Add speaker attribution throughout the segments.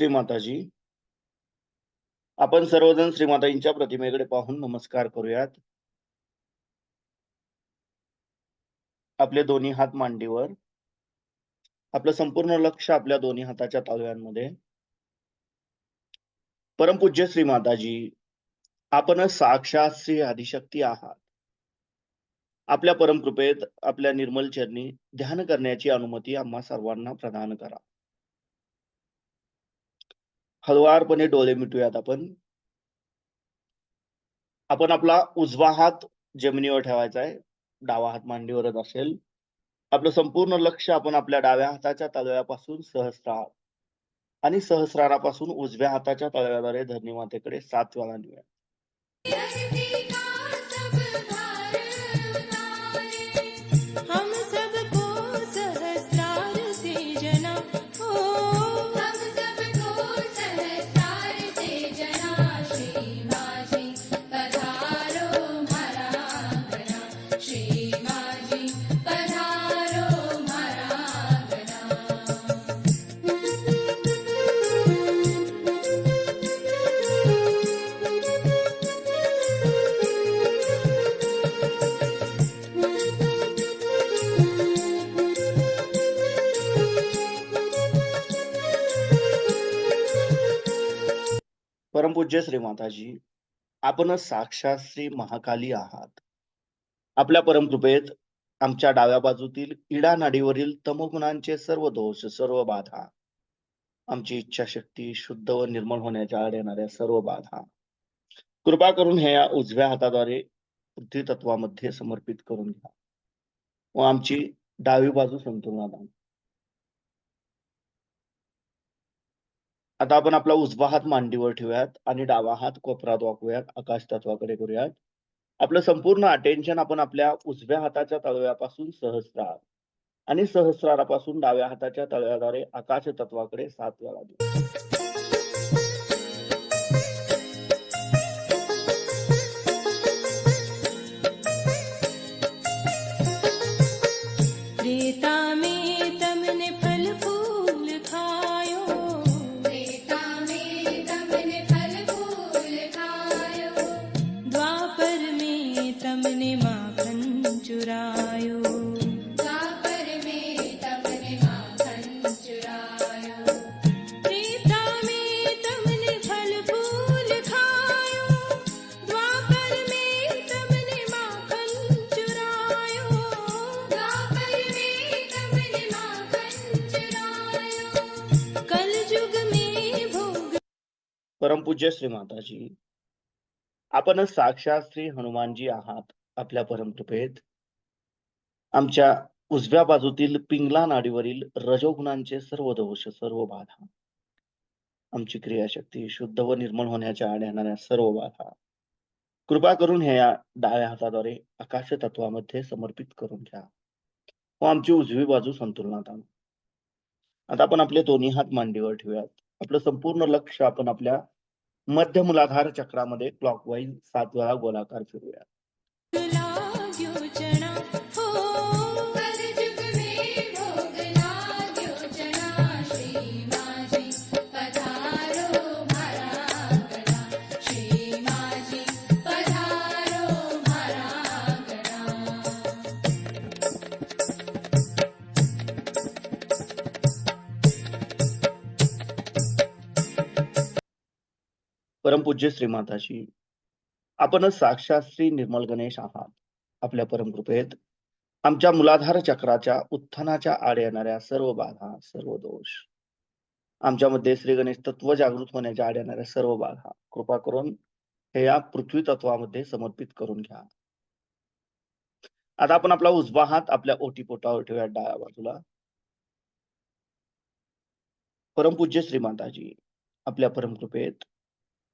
Speaker 1: श्रीमाताजी श्री
Speaker 2: माताजी. आपण सर्वजण श्रीमाताजींच्या प्रतिमेकडे पाहून नमस्कार करूयात. आपले दोन्ही हात मांडीवर. आपलं संपूर्ण लक्ष आपल्या दोन्ही हाताच्या तालव्यांमध्ये परमपूज्य श्री माताजी आपण साक्षात श्री आदिशक्ती आहात. आपल्या परमकृपेत आपल्या निर्मल चरणी ध्यान करण्याची अनुमती आम्हा सर्वांना प्रदान करा. हळुवारपणे डोळे मिटूयात आपण. आपण आपला उजवा हात जमिनीवर ठेवायचा आहे. डावा हात मांडीवरच असेल. आपलं संपूर्ण लक्ष आपण आपल्या डाव्या हाताच्या तळव्यापासून सहस्रार आणि सहस्रारापासून उजव्या हाताच्या तळव्याद्वारे धरणी मातेकडे सात वेळा नेऊया परमपूज्य श्री माताजी. आपण साक्षात श्री महाकाली आहात. आपल्या परमकृपेत आमच्या डाव्या बाजूतील इडा नाडीवरील तमोगुणांचे सर्व दोष सर्व बाधा आमची इच्छाशक्ती शुद्ध व निर्मळ होण्याच्या आड येणाऱ्या सर्व बाधा कृपा करून हे या उजव्या हाताद्वारे बुद्धी तत्वामध्ये समर्पित करून घ्या. व आमची डावी बाजू संतुलनात आता आपण आपला उजवा हात मांडीवर ठेवूयात आणि डावा हात कोपरात वाकूयात आकाश तत्वाकडे करूयात. आपलं संपूर्ण अटेन्शन आपण आपल्या उजव्या हाताच्या तळव्यापासून सहस्रार आणि सहस्रारापासून डाव्या हाताच्या तळव्याद्वारे आकाश तत्वाकडे सात वेळा देऊ. परमपूज्य श्री माताजी आपण साक्षात श्री हनुमानजी आहात आपल्या परमकृपेत. आमच्या उजव्या बाजूतील पिंगला नाडीवरील रजोगुणांचे सर्व दोष सर्व बाधा आमची क्रियाशक्ती शुद्ध व निर्मळ होण्याच्या आड येणाऱ्या सर्व बाधा कृपा करून हे या डाव्या हाताद्वारे आकाश तत्वामध्ये समर्पित करून घ्या. व आमची उजवी बाजू संतुलनात आणू. आता आपण आपले दोन्ही हात मांडीवर ठेवूयात. आपलं संपूर्ण लक्ष आपण आपल्या मध्य मुलाधार चक्रामध्ये क्लॉकवाईज सात वेळा गोलाकार फिरूया. परमपूज्य श्रीमाताजी आपण साक्षात श्री निर्मल गणेश आहात. आपल्या परमकृपेत आमच्या मुलाधार चक्राच्या उत्थानाच्या आड येणाऱ्या सर्व बाधा सर्व दोष आमच्यामध्ये श्री गणेश तत्व जागृत होण्याच्या आड येणाऱ्या सर्व बाधा कृपा करून हे या पृथ्वी तत्वामध्ये समर्पित करून घ्या. आता आपण आपला उजवा हात आपल्या ओटीपोटावर ठेवूया डाव्या बाजूला. परमपूज्य श्रीमाताजी आपल्या परमकृपेत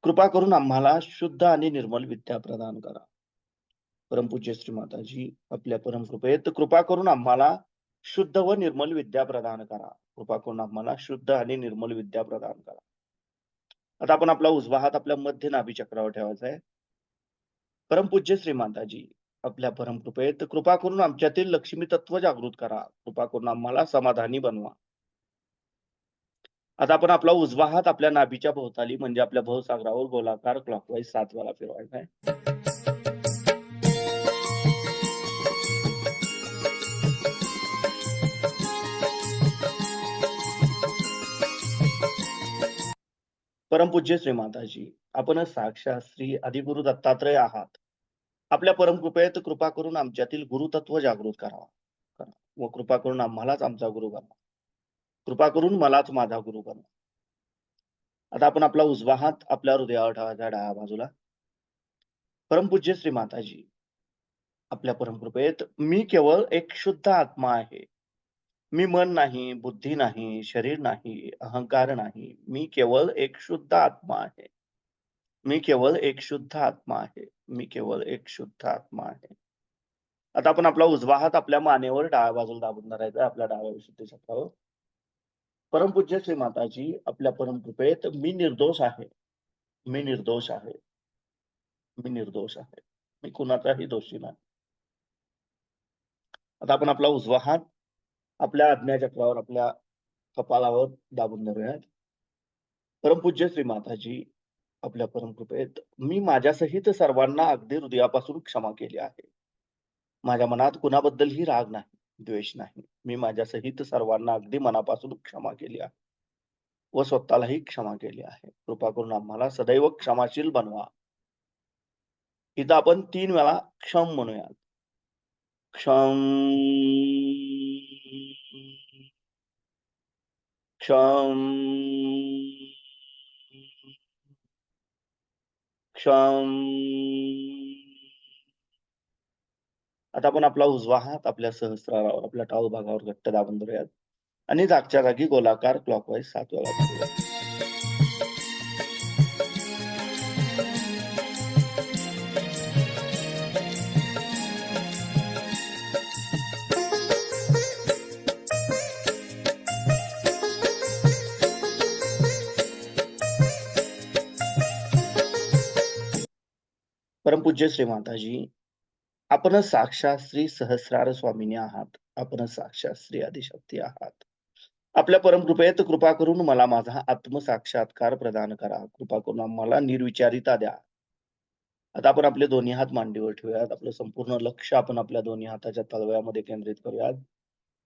Speaker 2: कृपा करून आम्हाला शुद्ध आणि निर्मल विद्या प्रदान करा. परमपूज्य श्री माताजी आपल्या परमकृपेत कृपा करून आम्हाला शुद्ध व निर्मल विद्या प्रदान करा. कृपा करून आम्हाला शुद्ध आणि निर्मल विद्या प्रदान करा. आता आपण आपला उजवा हात आपल्या मध्य नाभी चक्रावर ठेवायचा आहे. परमपूज्य श्री माताजी आपल्या परमकृपेत कृपा करून आमच्यातील लक्ष्मी तत्व जागृत करा. कृपा करून आम्हाला समाधानी बनवा. आता आपण आपला उजवा हात आपल्या नाभीच्या भोवताली म्हणजे आपल्या भवसागरावर गोलाकार क्लॉकवाईज सात वेळा फिरवायचा आहे. परमपूज्य श्री माताजी आपण साक्षात श्री आदिगुरु दत्तात्रय आहात. आपल्या परमकृपेत कृपा करून आमच्यातील गुरुतत्व जागृत करावा. व कृपा करून आम्हालाच आमचा गुरु बनवा. कृपा करून मलाच माझा गुरु बनवा आता आपण आपला उजवा हात आपल्या हृदयावर ठेवायचा डाव्या बाजूला. परमपूज्य श्री माताजी आपल्या परमकृपेत मी केवळ एक शुद्ध आत्मा आहे. मी मन नाही बुद्धी नाही शरीर नाही अहंकार नाही. मी केवळ एक शुद्ध आत्मा आहे. मी केवळ एक शुद्ध आत्मा आहे. मी केवळ एक शुद्ध आत्मा आहे. आता आपण आपला उजवा हात आपल्या मानेवर डाव्या बाजूला दाबून धरायचा आहे, आपल्या डाव्या विशुद्धी चक्रावर परमपूज्य श्री माताजी आपल्या परमकृपेत मी निर्दोष आहे. मी निर्दोष आहे. मी निर्दोष आहे. मी कुणाचाही दोषी नाही. आता आपण आपला उजवा हात आपल्या आज्ञाचक्रावर आपल्या कपालावर दाबून धरूयात. परमपूज्य श्री माताजी आपल्या परमकृपेत मी माझ्यासहित सर्वांना अगदी हृदयापासून क्षमा केली आहे. माझ्या मनात कुणाबद्दलही राग नाही. द्वेष नाही. मी माझ्यासहित सर्वांना अगदी मनापासून क्षमा केली आहे. व स्वतःलाही क्षमा केली आहे. कृपा करून आम्हाला सदैव क्षमाशील बनवा. इथं आपण तीन वेळा क्षम म्हणूयात. क्षम क्षम क्षम आता आपण आपला उजवा हात आपल्या सहस्रावर आपल्या टाळू भागावर घट्ट दाबून धरूयात. आणि जागच्या जागी गोलाकार क्लॉकवाईज सात वेळा परम परमपूज्य श्री माताजी आपण साक्षात श्री सहस्रार स्वामिनी आहात. आपण साक्षात श्री आदिशक्ती आहात. आपल्या परमकृपेत कृपा करून मला माझा आत्मसाक्षात्कार प्रदान करा. कृपा करून आम्हाला निर्विचारिता द्या. आता आपण आपले दोन्ही हात मांडीवर ठेवूयात. आपलं संपूर्ण लक्ष आपण आपल्या दोन्ही हाताच्या तळव्यामध्ये केंद्रित करूयात.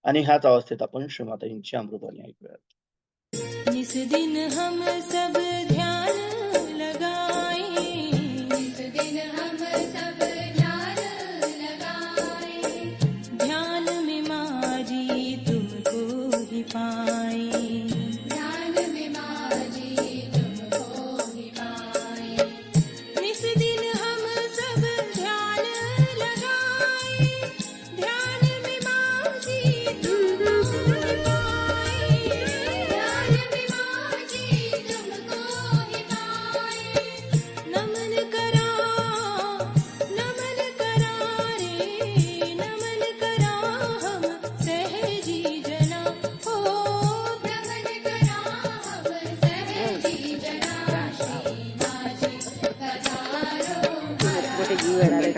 Speaker 2: आणि ह्याच अवस्थेत आपण श्रीमाताईंची अमृतवाणी ऐकूयात.
Speaker 3: मिळाले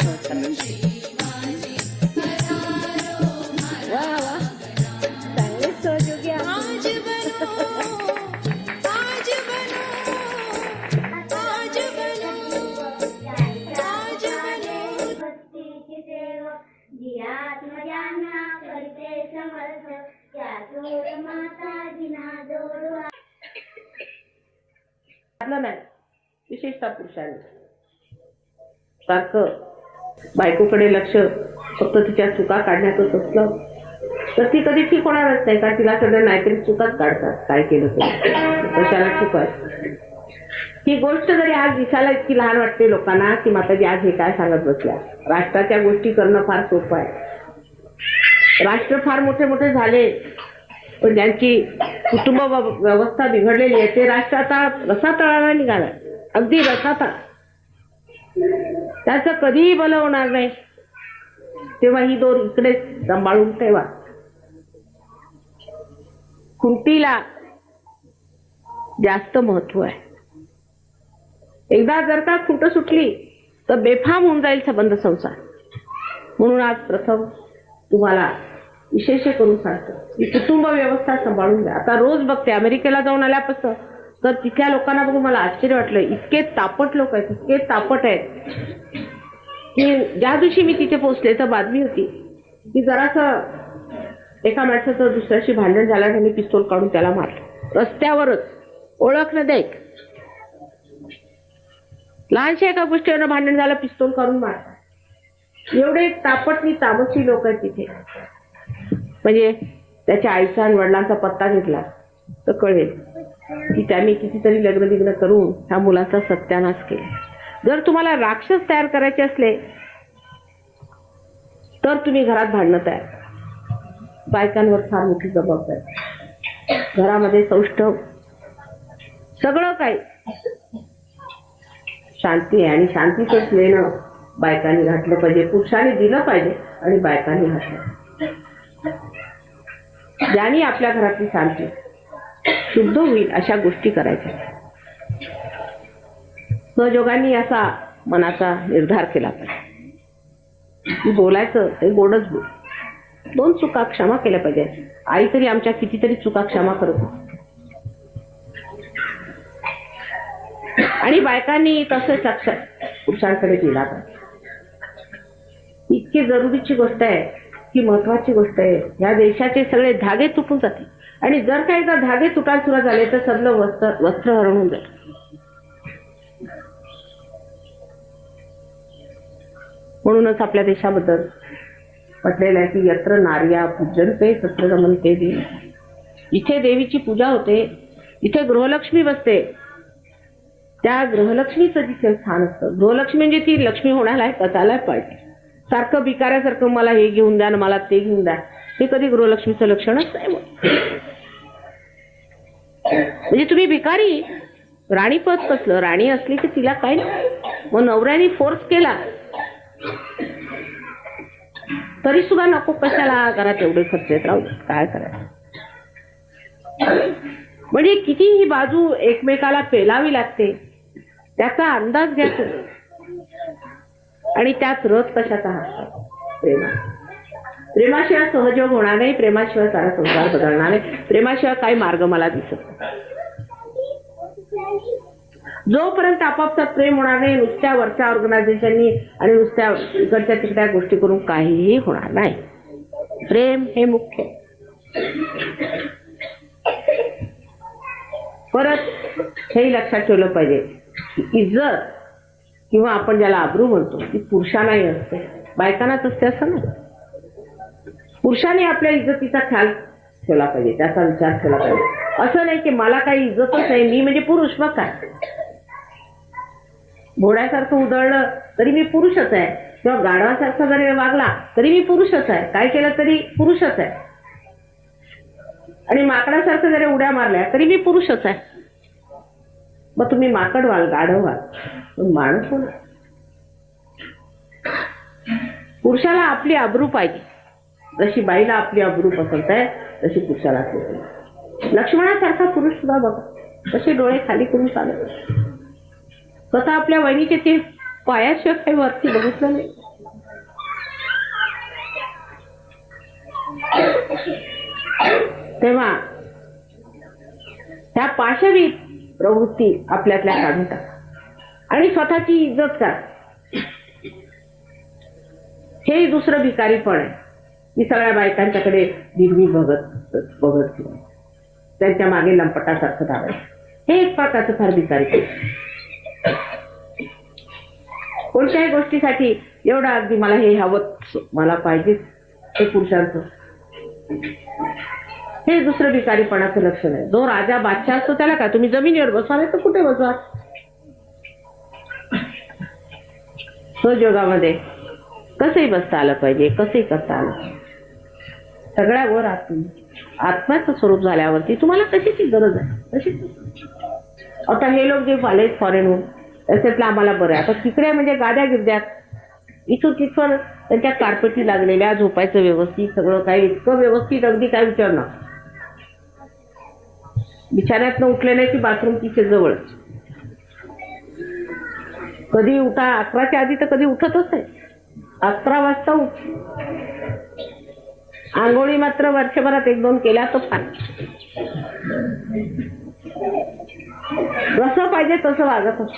Speaker 4: वा वा चांगलेच पुरुषांनी सारखं बायकोकडे लक्ष फक्त तिच्या चुका काढण्यातच असलं तर ती कधी ठीक होणारच नाही कारण तिला सगळं नाहीतरी चुकाच काढतात काय केलं तरी. कशाला चुका ही गोष्ट जरी आज दिसायला इतकी लहान वाटते लोकांना की माताजी आज हे काय सांगत बसल्या. राष्ट्राच्या गोष्टी करणं फार सोपं आहे. राष्ट्र फार मोठे मोठे झाले पण ज्यांची कुटुंब व्यवस्था बिघडलेली आहे ते राष्ट्र आता रसातळाला निघाला. अगदी रसाता त्याचं कधीही बलं होणार नाही. तेव्हा ही दोर इकडे सांभाळून ठेवा. खुंटीला जास्त महत्त्व आहे. एकदा जर का खुंट सुटली तर बेफाम होऊन जाईल संबंध संसार. म्हणून आज प्रथम तुम्हाला विशेष करून सांगतो की कुटुंब व्यवस्था सांभाळून घ्या. आता रोज बघते अमेरिकेला जाऊन आल्यापासून तर तिथल्या लोकांना बघून मला आश्चर्य वाटलं. इतके तापट लोक आहेत इतके तापट आहेत. की ज्या दिवशी मी तिथे पोहोचले तर बातमी होती की जरासं एका माणसाचं दुसऱ्याशी भांडण झालं आणि त्यांनी काढून त्याला मारलं. रस्त्यावरच. ओळख न देख. लहानशा एका गोष्टीवर भांडण झालं पिस्तोल काढून मार एवढे तापटनी तामसी लोक आहेत तिथे. म्हणजे त्याच्या आईचा आणि वडिलांचा पत्ता घेतला तर कळेल. की त्यांनी कितीतरी लग्न बिग्न करून ह्या मुलाचा सत्यानाश केला. जर तुम्हाला राक्षस तयार करायचे असले तर तुम्ही घरात भांडणं तयार बायकांवर फार मोठी जबाबदारी. घरामध्ये सौष्ठ सगळं काही. शांती आहे आणि शांतीचंच लेणं बायकांनी घातलं पाहिजे पुरुषांनी दिलं पाहिजे आणि बायकांनी घातलं ज्यांनी आपल्या घरातली शांती शुद्ध होईल अशा गोष्टी करायच्या. सहजोगांनी असा मनाचा निर्धार केला पाहिजे. बोलायचं ते गोडच बोल. दोन चुका क्षमा केल्या पाहिजे आई तरी आमच्या कितीतरी चुका क्षमा करत आणि बायकांनी तसंच अक्षर पुरुषांकडे दिला पाहिजे. इतकी जरुरीची गोष्ट आहे की महत्वाची गोष्ट आहे. या देशाचे सगळे धागे तुटून जातील. आणि जर का एकदा धागे तुटायला झाले तर सगळं वस्त्र वस्त्र हरवून जाईल. म्हणूनच आपल्या देशाबद्दल म्हटलेलं आहे की यत्र नार्या पूजनते तत्र रमणते देवी. इथे देवीची पूजा होते इथे गृहलक्ष्मी बसते. त्या गृहलक्ष्मीचं जिथे स्थान असतं गृहलक्ष्मी म्हणजे ती लक्ष्मी होण्याला आहे पाहिजे. सारखं भिकाऱ्यासारखं मला हे घेऊन द्या मला ते घेऊन द्या हे कधी गृहलक्ष्मीचं लक्षणच नाही म्हणजे तुम्ही भिकारी. राणीपद कसलं? राणी असली की तिला काय मग नवऱ्याने फोर्स केला. तरी सुद्धा नको कशाला घरात एवढे खर्च येत राहू काय करायचं? म्हणजे किती ही बाजू एकमेकाला पेलावी लागते. त्याचा अंदाज घ्यायचा आणि त्यात रस कशाचा हा प्रेमा प्रेमाशिवाय सहयोग होणार नाही प्रेमाशिवाय सारा संसार बदलणार नाही. प्रेमाशिवाय काही मार्ग मला दिसत नाही. जोपर्यंत आपापसात प्रेम होणार नाही नुसत्या वरच्या ऑर्गनायझेशननी आणि नुसत्या इकडच्या तिकड्या गोष्टी करून काहीही होणार नाही. प्रेम हे मुख्य परत हे लक्षात ठेवलं पाहिजे इज्जत किंवा आपण ज्याला आबरू म्हणतो ती पुरुषांनाही असते. बायकांनाच असते असं नाही. पुरुषांनी आपल्या इज्जतीचा ख्याल ठेवला पाहिजे त्याचा विचार ठेवला पाहिजे. असं नाही की मला काही इज्जतच नाही मी म्हणजे पुरुष मग काय? घोड्यासारखं उधळलं तरी मी पुरुषच आहे. किंवा गाढवासारखा जरी वागला तरी मी पुरुषच आहे. काय केलं तरी पुरुषच आहे. आणि माकडासारखं जरी उड्या मारल्या तरी मी पुरुषच आहे. मग तुम्ही माकड व्हाल गाढव व्हाल. पण माणूस पुरुषाला आपली आबरू पाहिजे. जशी बाईला आपली अब्रू पसरताय आहे तशी पुरुषाला असली लक्ष्मणासारखा पुरुष सुद्धा बघा. तसे डोळे खाली करून चालत स्वतः आपल्या वहिनीचे ते पायाशिवाय काही वरती बघितलं नाही. तेव्हा ह्या पाशवी प्रवृत्ती आपल्यातल्या काढून टाक. आणि स्वतःची इज्जत करा. हे दुसरं भिकारी पण आहे. मी सगळ्या बायकांच्याकडे दिलवी बघत बघत किंवा त्यांच्या मागे लंपटासारखं धावायचं हे एक प्रकारचं फार बिचारी. कोणत्याही गोष्टीसाठी एवढं अगदी मला हे हवं मला पाहिजे हे पुरुषांचं. हे दुसरं भिकारीपणाचं लक्षण आहे. जो राजा बादशाह असतो त्याला काय? तुम्ही जमिनीवर बसवाल तर कुठे बसवा सहजोगामध्ये कसंही बसता आलं पाहिजे? कसंही करता आलं? पाहिजे. सगळ्या वर आत्म आत्म्याचं स्वरूप झाल्यावरती तुम्हाला कशाची गरज आहे. कशाची आता हे लोक जे आले फॉरेनहून त्याच्यातलं आम्हाला बरं आहे. आता तिकडे म्हणजे गाद्या गिरद्यात इथून तिथून त्यांच्या कार्पेटी लागलेल्या झोपायचं व्यवस्थित सगळं काही इतकं व्यवस्थित अगदी काय विचारणं बिछाण्यातनं उठले नाही की बाथरूम तिथे जवळ. कधी उठा अकराच्या आधी तर कधी उठतच नाही. अकरा वाजता उठ. आंघोळी मात्र वर्षभरात एक दोन केल्या तर फार. जसं पाहिजे तसं वागत होत.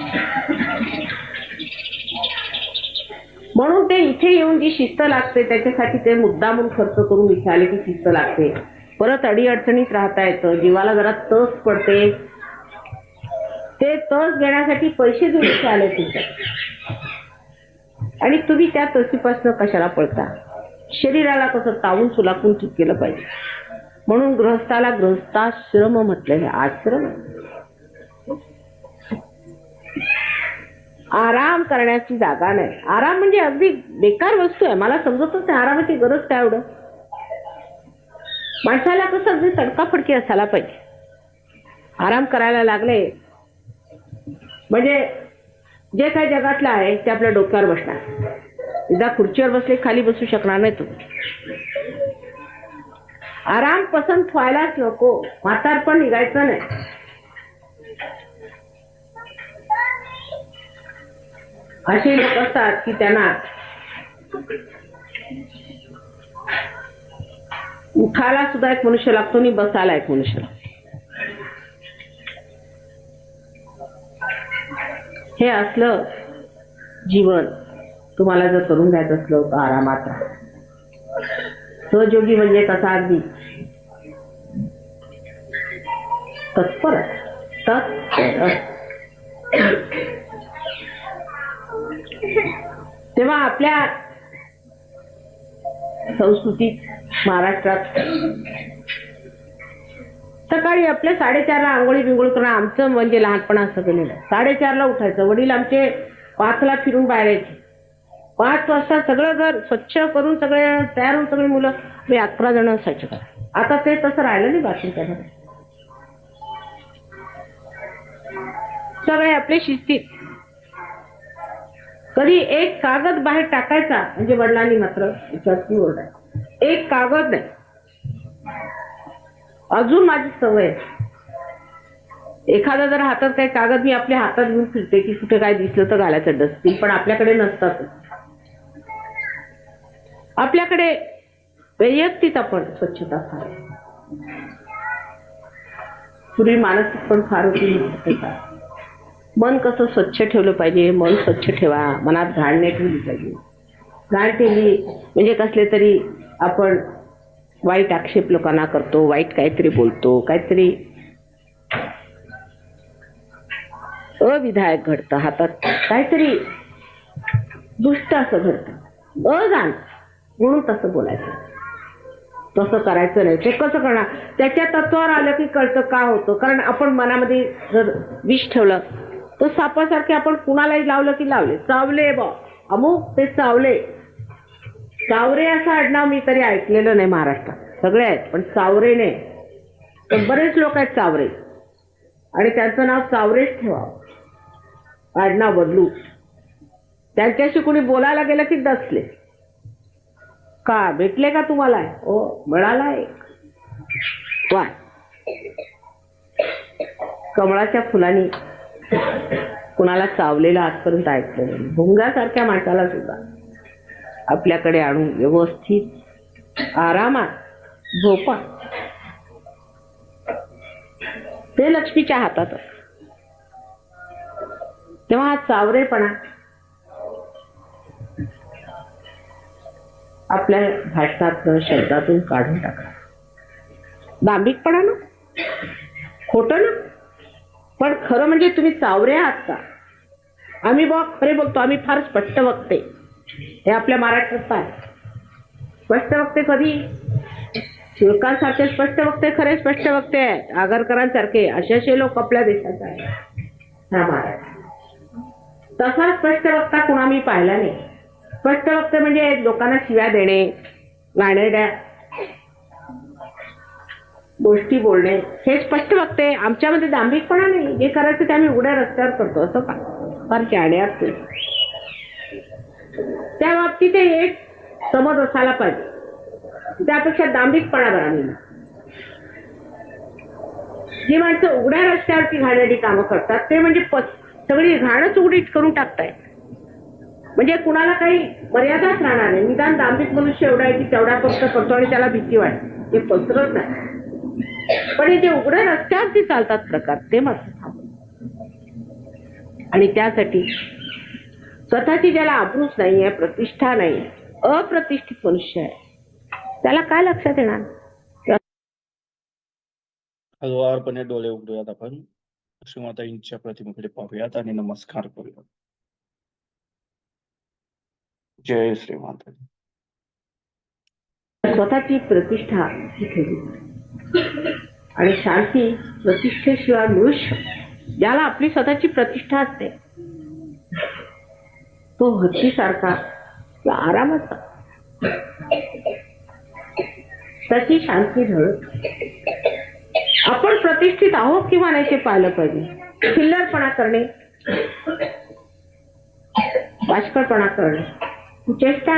Speaker 4: म्हणून ते इथे येऊन जी शिस्त लागते त्याच्यासाठी ते मुद्दामून खर्च करून इथे आले की शिस्त लागते. परत अडीअडचणीत राहता येतं जीवाला जरा तस पडते. ते तस घेण्यासाठी पैसे देऊन आले तुमच्या आणि तुम्ही त्या तसीपासून कशाला पळता? शरीराला कसं तावून सुलाखून ठीक केलं पाहिजे. म्हणून ग्रहस्थाला ग्रहस्थाश्रम म्हटलं हे आश्रम. आराम करण्याची जागा नाही. आराम म्हणजे अगदी बेकार वस्तू आहे. मला समजतच नाही आरामाची गरज काय एवढं? माणसाला कसं अगदी तडकाफडकी असायला पाहिजे. आराम करायला लागले. म्हणजे जे काही जगातलं आहे ते आपल्या डोक्यावर बसणार. एकदा खुर्चीवर बसले खाली बसू शकणार नाही तुम्ही. आराम पसंत व्हायलाच नको. म्हातार पण निघायचं नाही. असे लोक असतात की त्यांना उठायला सुद्धा एक मनुष्य लागतो आणि बसायला एक मनुष्य हे असलं जीवन. तुम्हाला जर करून घ्यायचं असलं तर आरामात राहा. सहयोगी म्हणजे कसा अगदी? तत्पर तेव्हा आपल्या संस्कृतीत महाराष्ट्रात सकाळी आपल्या साडेचारला आंघोळी बिंगोळ करणं आमचं म्हणजे लहानपणा असं केलेलं साडेचारला उठायचं. वडील आमचे पाचला फिरून बाहेर यायचे. पाच वाजता सगळं घर स्वच्छ करून सगळे तयार होऊन सगळी मुलं मी अकरा जण असायचे का आता ते तसं राहिलं नाही बाकीच्या सगळे आपले शिस्तीत. कधी एक कागद बाहेर टाकायचा म्हणजे वडिलांनी मात्र विचारती ओरडाय एक कागद नाही. अजून माझी सवय आहे. एखादा जर हातात काही कागद मी आपल्या हातात घेऊन फिरते की कुठे काय दिसलं तर घालायचं डस्टबिन पण आपल्याकडे नसतात आपल्याकडे वैयक्तिक आपण स्वच्छता फार. पूर्वी मानसिक पण फार होती. मन कसं स्वच्छ ठेवलं पाहिजे मन स्वच्छ ठेवा मनात घाण नाही ठेवली पाहिजे. घाण ठेवली म्हणजे कसले तरी आपण वाईट आक्षेप लोकांना करतो वाईट काहीतरी बोलतो काहीतरी अविधायक घडतं हातात. काहीतरी दुष्ट असं घडतं. अजाण म्हणून तसं बोलायचं. तसं करायचं नाही. ते कसं करणार? त्याच्या तत्वावर आलं की कळतं का होतं? कारण आपण मनामध्ये जर विष ठेवलं तर सापासारखे आपण कुणालाही लावलं की लावले. चावले बा. अमुक ते चावले. चावरे असं आडनाव मी तरी ऐकलेलं नाही महाराष्ट्रात. सगळे आहेत पण चावरे नाही. तर बरेच लोक आहेत चावरे. आणि त्यांचं नाव चावरेच ठेवावं. आडनाव बदलू. त्यांच्याशी कुणी बोलायला गेलं की दसले का? भेटले का तुम्हाला? ओ मिळाला एक. वा. कमळाच्या फुलांनी कुणाला चावलेला आजपर्यंत ऐकलं नाही. भुंगासारख्या माणसाला सुद्धा आपल्याकडे आणून व्यवस्थित आरामात झोपा. ते लक्ष्मीच्या हातात तेव्हा हा चावरेपणा आपल्या भाषणातनं शब्दातून काढून टाका. दांभिकपणा ना खोटं ना? पण खरं म्हणजे तुम्ही चावरे आहात का? आम्ही बघ खरे बोलतो आम्ही फार स्पष्ट वक्ते. हे आपल्या महाराष्ट्रात आहे स्पष्ट वक्ते कधी? शिवकांसारखे स्पष्ट वक्ते खरे स्पष्ट वक्ते आहेत. आगरकरांसारखे असे असे लोक आपल्या देशात आहेत. हा महाराष्ट्र तसा स्पष्ट वक्ता कुणा मी पाहिला नाही. स्पष्ट वक्त म्हणजे लोकांना शिव्या देणे गाणेड्या गोष्टी बोलणे हे स्पष्ट वक्ते आमच्यामध्ये दांभिकपणा नाही. जे करायचं ते आम्ही उघड्या रस्त्यावर करतो असं का? फार जाणे असते त्या बाबतीत एक समज असायला पाहिजे. त्यापेक्षा दांभिकपणा बरा नाही. जी माणसं उघड्या रस्त्यावरती घाण्याची कामं करतात ते म्हणजे सगळी घाणच उघडीच करून टाकताय म्हणजे कुणाला काही मर्यादाच राहणार नाही. निदान दांभिक मनुष्य एवढा आहे की तेवढा फक्त करतो आणि त्याला भीती वाटते. ते पसरत नाही. पण हे जे उघड्या रस्त्यावरती चालतात प्रकार ते मात्र आणि त्यासाठी स्वतःची ज्याला आबरूच नाही आहे प्रतिष्ठा नाही अप्रतिष्ठित मनुष्य आहे त्याला काय लक्षात येणार?
Speaker 2: हळूवारपणे डोळे उघडूयात आपण. श्रीमाताईंच्या प्रतिमेकडे पाहूयात आणि नमस्कार करूयात. जय श्री माता
Speaker 4: स्वतःची प्रतिष्ठा ही ठेवली आणि शांती प्रतिष्ठेशिवाय मिळू शकते ज्याला आपली स्वतःची प्रतिष्ठा असते तो हत्तीसारखा किंवा आरामाचा त्याची शांती ढळत आपण प्रतिष्ठित आहोत किंवा नाही ते पाहिलं पाहिजे. चिल्लरपणा करणे बाष्कळपणा करणे. ही चेष्टा